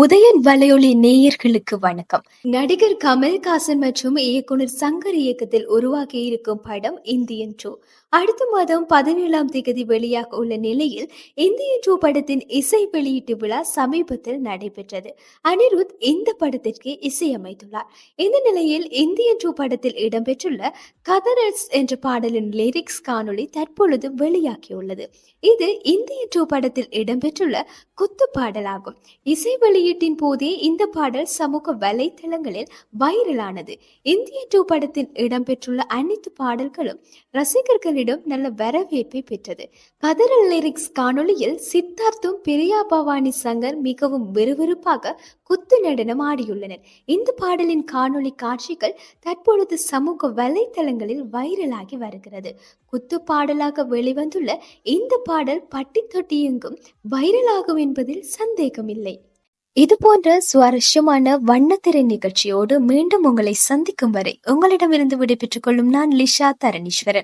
உதயன் வலையொலி நேயர்களுக்கு வணக்கம். நடிகர் கமல்ஹாசன் மற்றும் இயக்குனர் சங்கர் இயக்கத்தில் உருவாகி இருக்கும் படம் இந்தியன் டூ. அடுத்த மாதம் பதினேழாம் தேதி வெளியாக உள்ள நிலையில் இந்தியன் டூ படத்தின் இசை வெளியீட்டு விழா சமீபத்தில் நடைபெற்றது. அனிருத் இந்த படத்திற்கு இசையமைத்துள்ளார். இந்த நிலையில் இந்தியன் டூ படத்தில் இடம்பெற்றுள்ள கதரஸ் என்ற பாடலின் லிரிக்ஸ் காணொளி தற்பொழுது வெளியாகியுள்ளது. இது இந்தியன் டூ படத்தில் இடம்பெற்றுள்ள குத்து பாடலாகும். இசை வெளியீட்டின் போதே இந்த பாடல் சமூக வலைத்தளங்களில் வைரலானது. இந்திய டூ படத்தில் இடம்பெற்றுள்ள அனைத்து பாடல்களும் ரசிகர்களிடம் நல்ல வரவேற்பை பெற்றது. கதறல் லிரிக்ஸ் காணொளியில் சித்தார்த்தும் பிரியா பவானி சங்கர் மிகவும் விறுவிறுப்பாக குத்து நடனம் ஆடியுள்ளனர். இந்த பாடலின் காணொளி காட்சிகள் தற்பொழுது சமூக வலைத்தளங்களில் வைரலாகி வருகிறது. குத்து பாடலாக வெளிவந்துள்ள இந்த பாடல் பட்டி தொட்டியெங்கும் வைரலாகும் என்பதில் சந்தேகமில்லை. இது போன்ற சுவாரஸ்யமான வண்ணத்திரை நிகழ்ச்சியோடு மீண்டும் உங்களை சந்திக்கும் வரை உங்களிடமிருந்து விடைபெற்றுக் கொள்ளும் நான் லிஷா தரணீஸ்வரன்.